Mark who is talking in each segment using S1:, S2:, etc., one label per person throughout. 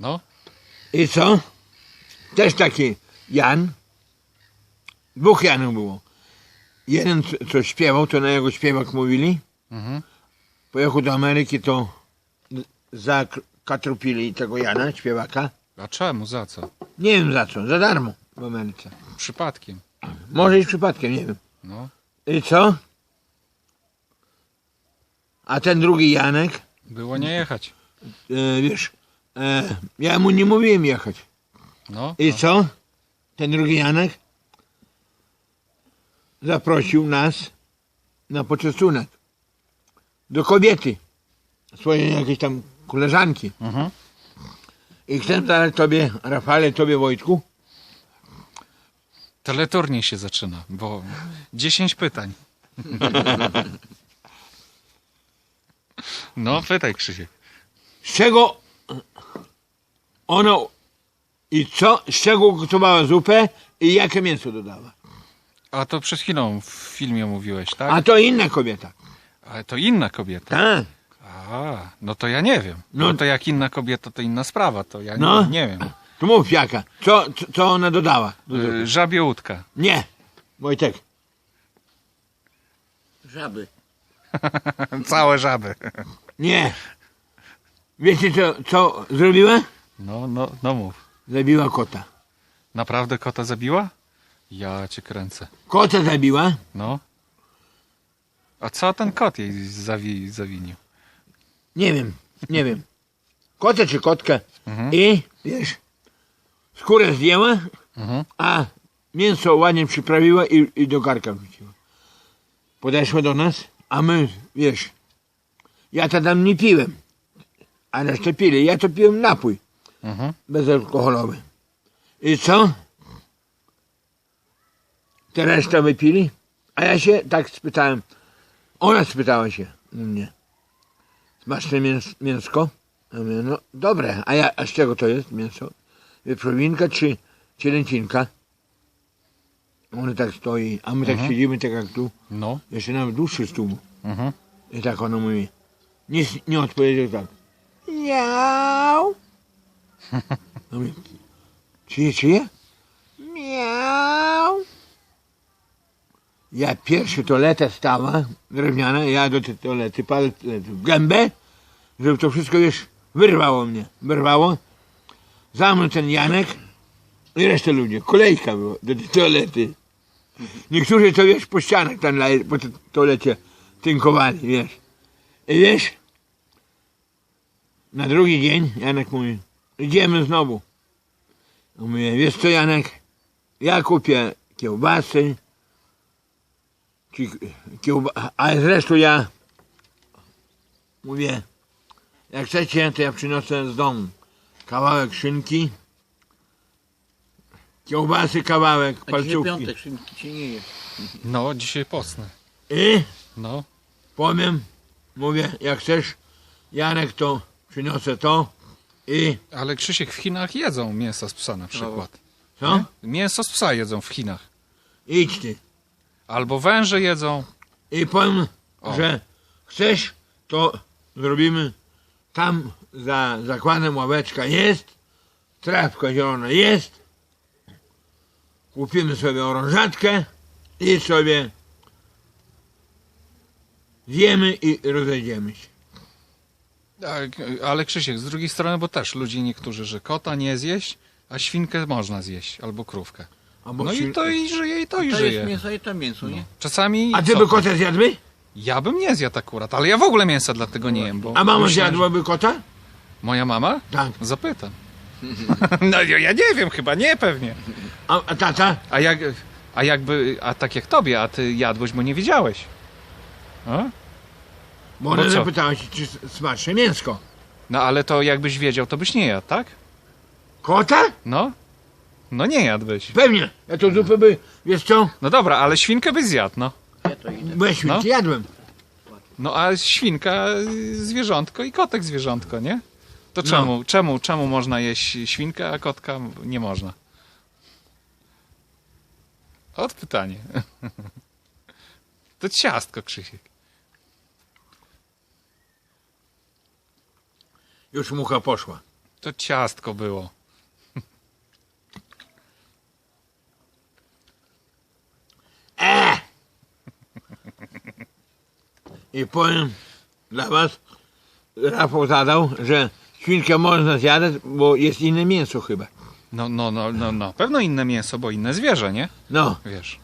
S1: No,
S2: I co? Też taki Jan. Dwóch Janów było. Jeden, co- co śpiewał, to na jego śpiewak mówili.
S1: mhm.
S2: Pojechał do Ameryki, to zakatrupili tego Jana, śpiewaka.
S1: A czemu, za co?
S2: Nie wiem za co, za darmo w Ameryce.
S1: Przypadkiem.
S2: Może i przypadkiem, nie wiem.
S1: No,
S2: I co? A ten drugi Janek,
S1: było nie jechać.
S2: e, wiesz, e, ja mu nie mówiłem jechać.
S1: No,
S2: I co? Ten drugi Janek zaprosił nas na poczęstunek do kobiety, swojej jakiejś tam koleżanki.
S1: mhm.
S2: I chcę zadać tobie, Rafale, tobie Wojtku,
S1: Teleturniej się zaczyna, bo 10 pytań. No, pytaj Krzysiek.
S2: z czego ona i co, z czego gotowała zupę i jakie mięso dodała.
S1: A to przed chwilą w filmie mówiłeś, tak?
S2: A to inna kobieta.
S1: Ale to inna kobieta.
S2: Tak.
S1: A, no to ja nie wiem.
S2: No.
S1: No to jak inna kobieta, to inna sprawa, to ja
S2: No.
S1: nie, nie wiem.
S2: To mów jaka. Co, co, co ona dodała? do zupy?
S1: Y, Żabie łódka.
S2: Nie. Wojtek.
S3: Żaby.
S1: Całe żaby.
S2: Nie. Wiecie co, co zrobiła?
S1: No, no, no mów.
S2: Zabiła kota.
S1: Naprawdę kota zabiła? Ja cię kręcę.
S2: Kota zabiła.
S1: No. A co ten kot jej zawi, zawinił?
S2: Nie wiem, nie wiem. Kota czy kotkę.
S1: Mhm.
S2: I wiesz, skórę zdjęła,
S1: Mhm.
S2: a mięso ładnie przyprawiła i, i do garka wrzuciła. Podeszła do nas, a my, wiesz, ja to tam nie piłem, a resztę pili. Ja to piłem napój
S1: Mhm.
S2: bezalkoholowy. I co? Te resztę wypili, a ja się tak spytałem. Ona spytała się mnie. Smaczne mięs mięsko? Ja mówię, no dobre, a, ja, a z czego to jest mięso? Wieprzowinka czy cielęcinka? Ona tak stoi, a my tak
S1: Mhm.
S2: siedzimy tak jak tu,
S1: No.
S2: jeszcze nawet dłuższy stół.
S1: Mhm.
S2: I tak ona mówi. Nie, nie odpowiedział tak. Miau. My, czyje, czyje? Miau. Ja pierwszy toaletę stała, drewniana, ja do tej toalety palec w gębę, żeby to wszystko, wiesz, wyrwało mnie. Wyrwało. Za mną ten Janek i reszta ludzi. Kolejka była do tej toalety. Niektórzy to, wiesz, po ścianach tam po tej toalecie tynkowali, wiesz. I wiesz, na drugi dzień Janek mówi, idziemy znowu. Mówię, wiesz co Janek, ja kupię kiełbasy, kiełba, a zresztą ja mówię, jak chcecie, to ja przyniosę z domu kawałek szynki, kiełbasy kawałek,
S3: A dzisiaj
S2: palcówki
S3: piątek, szynki się nie je.
S1: No, dzisiaj posnę.
S2: i
S1: No.
S2: powiem, mówię, jak chcesz, Janek, to przyniosę to i
S1: Ale Krzysiek, w Chinach jedzą mięso z psa na przykład.
S2: co?
S1: Nie? Mięso z psa jedzą w Chinach.
S2: Idź ty.
S1: Albo węże jedzą.
S2: I powiem,
S1: O.
S2: że chcesz, to zrobimy tam za zakładem ławeczka jest, trawka zielona jest, kupimy sobie orążatkę i sobie zjemy i rozejdziemy się.
S1: Tak, Ale Krzysiek, z drugiej strony, bo też ludzie niektórzy, że kota nie zjeść, a świnkę można zjeść, albo krówkę.
S2: Albo
S1: No i to i żyje, i to i
S3: To jest
S1: żyje.
S3: mięso i to mięso, nie?
S1: Czasami...
S2: A ty by kota zjadłby?
S1: Ja bym nie zjadł akurat, ale ja w ogóle mięsa dlatego nie jem, bo...
S2: A mama zjadłaby kota?
S1: Moja mama?
S2: Tak.
S1: Zapytam. no ja nie wiem, chyba nie pewnie.
S2: A, a tata?
S1: A jak... A jakby... A tak jak tobie, a ty jadłeś, bo nie wiedziałeś. A?
S2: Bo ona
S1: co?
S2: zapytała się, czy smaczne mięsko.
S1: No ale to jakbyś wiedział, to byś nie jadł, tak?
S2: Kota?
S1: No? No nie jadłbyś.
S2: Pewnie. Ja to zupę by, wiesz co,
S1: No dobra, ale świnkę byś zjadł, no.
S3: Ja to idę.
S2: byłeś
S1: No.
S2: no. jadłem.
S1: No a świnka y, zwierzątko i kotek zwierzątko, nie? To
S2: No.
S1: czemu, czemu, czemu można jeść świnkę, a kotka nie można? Od pytanie. To ciastko, Krzysiek.
S2: Już mucha poszła.
S1: To ciastko było.
S2: I powiem dla was, Rafał zadał, że świnkę można zjadać, bo jest inne mięso chyba.
S1: No, no, no, no, no. Pewno inne mięso, bo inne zwierzę, nie?
S2: No,
S1: Wiesz.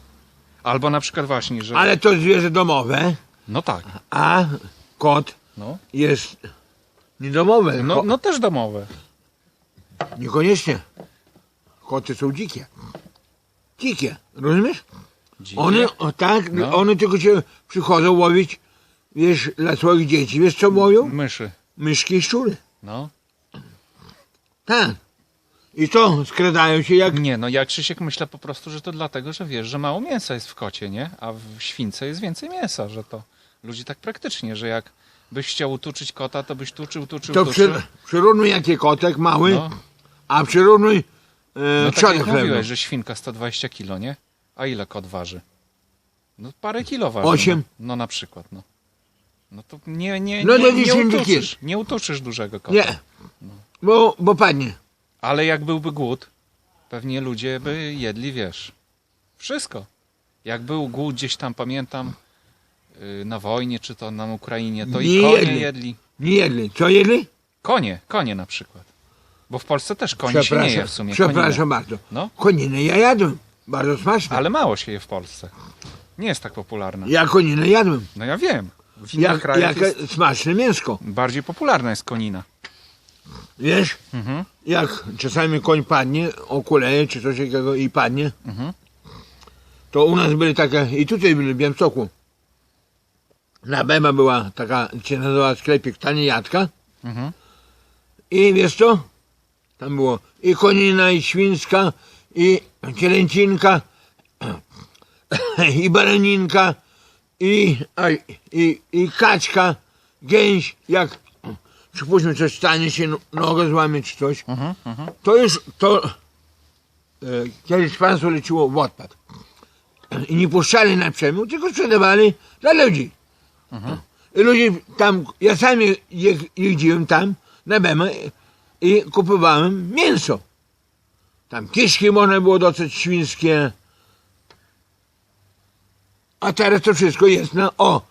S1: Albo na przykład właśnie, że...
S2: ale to zwierzę domowe,
S1: No tak.
S2: a kot
S1: No,
S2: jest niedomowe.
S1: no,
S2: Ko-
S1: no też domowe.
S2: Niekoniecznie. Koty są dzikie. Dzikie, rozumiesz?
S1: Dzikie.
S2: One, o, tak,
S1: No.
S2: one tylko się przychodzą łowić, wiesz, dla swoich dzieci. Wiesz co łowią?
S1: Myszy.
S2: Myszki i szczury.
S1: No.
S2: Tak. I to skradają się jak...
S1: Nie, no ja Krzysiek myślę po prostu, że to dlatego, że wiesz, że mało mięsa jest w kocie, nie? A w śwince jest więcej mięsa, że to ludzi tak praktycznie, że jak byś chciał utuczyć kota, to byś tuczył, tuczył,
S2: To
S1: tuczył.
S2: przy, przyrównuj jakie kotek mały,
S1: No,
S2: a przyrównuj e,
S1: no tak jak mówiłeś, że świnka 120 kilo, nie? A ile kot waży? No parę kilo waży.
S2: Osiem.
S1: No, no na przykład, no. No to nie, nie,
S2: No
S1: nie, nie,
S2: dziesięć
S1: utuczysz, nie utuczysz dużego kota.
S2: Nie, bo, bo padnie.
S1: Ale jak byłby głód, pewnie ludzie by jedli, wiesz, wszystko. Jak był głód gdzieś tam, pamiętam, na wojnie, czy to na Ukrainie, to i
S2: Nie
S1: konie
S2: jedli.
S1: jedli.
S2: Nie jedli. Co jedli?
S1: Konie, konie na przykład. Bo w Polsce też konie się nie je w sumie.
S2: przepraszam
S1: koniny.
S2: bardzo.
S1: No,
S2: Koninę ja jadłem. Bardzo smaczne.
S1: ale mało się je w Polsce. Nie jest tak popularna.
S2: Ja koninę jadłem.
S1: No ja wiem. W innych
S2: Jak,
S1: krajach
S2: jak
S1: jest
S2: smaczne mięsko.
S1: bardziej popularna jest konina.
S2: Wiesz,
S1: Mhm.
S2: jak czasami koń padnie, okuleje czy coś takiego i padnie,
S1: Mhm.
S2: to u nas byli takie, i tutaj byli w Białymstoku. Na Bema była taka, się nazywała sklepik Tanijatka
S1: Mhm.
S2: i wiesz co? Tam było i konina, i świńska, i cielęcinka, i baraninka, i, a, i, i kaczka, gęś, jak przypuśćmy coś stanie się, no- nogę złamie czy coś,
S1: Mhm. Mhm.
S2: to już to e, kiedyś państwo leciło w odpad. I nie puszczali na przemył, tylko sprzedawali dla ludzi. I ludzie tam, ja sam je- je- jeździłem tam na Bemę i kupowałem mięso. Tam kiszki można było dostać świńskie. A teraz to wszystko jest na, o,